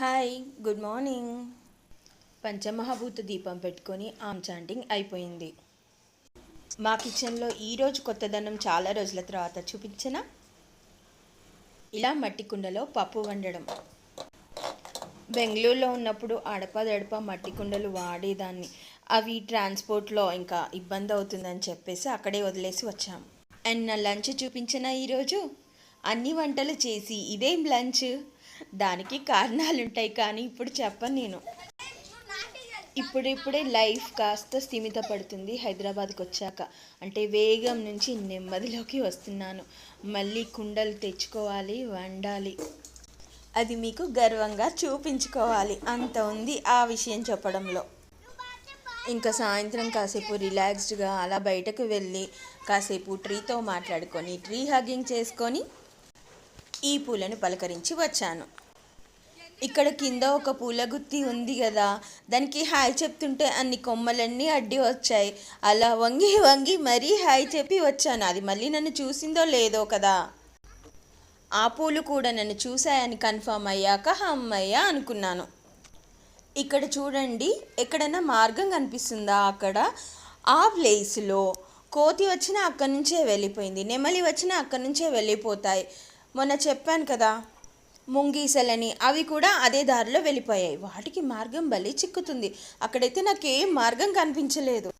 Hi good morning పంచమహాభూత దీపం పెట్టుకొని ఆమ్ chanting అయిపోయింది. మా కిచెన్లో ఈరోజు కొత్తదనం చాలా రోజుల తర్వాత చూపించిన? ఇలా మట్టి కుండలో పప్పు వండడం. బెంగళూరులో ఉన్నప్పుడు అడపదడప మట్టి కుండలు వాడేదాన్ని. అవి ట్రాన్స్పోర్ట్లో ఇంకా ఇబ్బంది అవుతుందని చెప్పేసి అక్కడే వదిలేసి వచ్చాం. అండ్ నా లంచ్ చూపించిన ఈరోజు? అన్ని వంటలు చేసి ఇదేం లంచ్? దానికి కారణాలు ఉంటాయి కానీ ఇప్పుడు చెప్పను నేను. ఇప్పుడిప్పుడే లైఫ్ కాస్త స్థిమిత పడుతుంది హైదరాబాద్కి వచ్చాక అంటే వేగం నుంచి నెమ్మదిలోకి వస్తున్నాను. మళ్ళీ కుండలు తెచ్చుకోవాలి వండాలి. అది మీకు గర్వంగా చూపించుకోవాలి. అంత ఉంది ఆ విషయం చెప్పడంలో. ఇంకా సాయంత్రం కాసేపు రిలాక్స్డ్గా అలా బయటకు వెళ్ళి కాసేపు ట్రీతో మాట్లాడుకొని ట్రీ హగ్గింగ్ చేసుకొని ఈ పూలను పలకరించి వచ్చాను. ఇక్కడ కింద ఒక పూల గుత్తి ఉంది కదా దానికి హాయ్ చెప్తుంటే అన్ని కొమ్మలన్నీ అడ్డి వచ్చాయి. అలా వంగి వంగి మరీ హాయ్ చెప్పి వచ్చాను. అది మళ్ళీ నన్ను చూసిందో లేదో కదా? ఆ పూలు కూడా నన్ను చూశాయని కన్ఫర్మ్ అయ్యాక అమ్మయ్య అనుకున్నాను. ఇక్కడ చూడండి ఎక్కడైనా మార్గం కనిపిస్తుందా అక్కడ? ఆ ప్లేస్లో కోతి వచ్చినా అక్కడి నుంచే వెళ్ళిపోయింది. నెమలి వచ్చినా అక్కడి నుంచే వెళ్ళిపోతాయి. మొన్న చెప్పాను కదా ముంగీసలని. అవి కూడా అదే దారిలో వెళ్ళిపోయాయి. వాటికి మార్గం భలే చిక్కుతుంది. అక్కడైతే నాకేం మార్గం కనిపించలేదు.